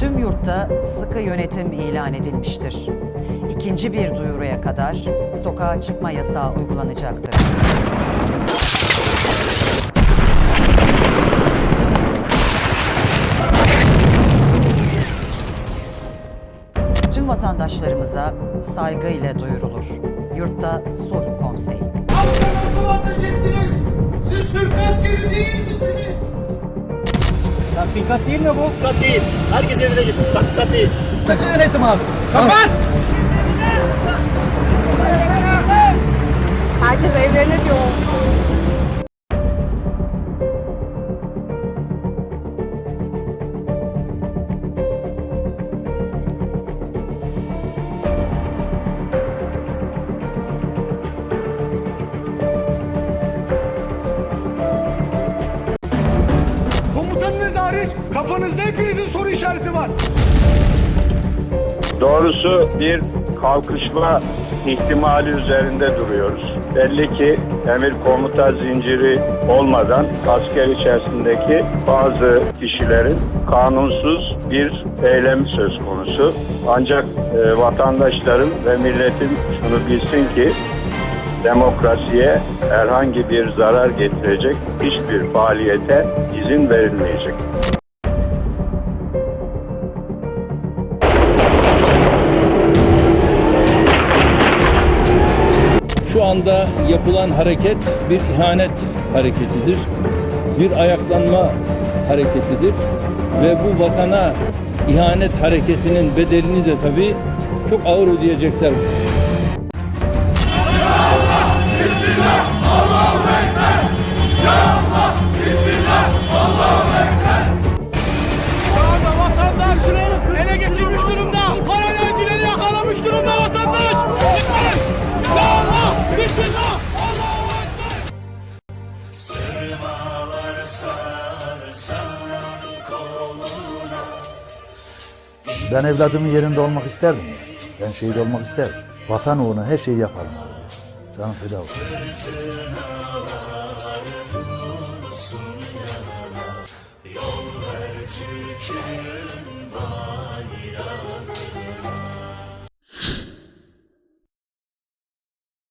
tüm yurtta sıkı yönetim ilan edilmiştir. İkinci bir duyuruya kadar sokağa çıkma yasağı uygulanacaktır. Tüm vatandaşlarımıza saygıyla duyurulur. Yurtta sulh konseyi. Nasıl ateş? Siz Türk askeri değil misiniz? Tatbikat değil mi bu? Tatbikat değil. Herkes evine gitsin. Tatbikat değil. Takı yönetim abi. Kapat! Herkes evlerine diyor. Hariç kafanızda hepinizin soru işareti var. Doğrusu bir kalkışma ihtimali üzerinde duruyoruz. Belli ki emir komuta zinciri olmadan asker içerisindeki bazı kişilerin kanunsuz bir eylem söz konusu. Ancak e, vatandaşların ve milletin şunu bilsin ki demokrasiye herhangi bir zarar getirecek hiçbir faaliyete izin verilmeyecek. Şu anda yapılan hareket bir ihanet hareketidir. Bir ayaklanma hareketidir. Ve bu vatana ihanet hareketinin bedelini de tabii çok ağır ödeyecekler. Ben evladımın yerinde olmak isterdim. Ben şehit olmak isterdim. Vatan uğruna her şeyi yaparım. Canım feda olsun.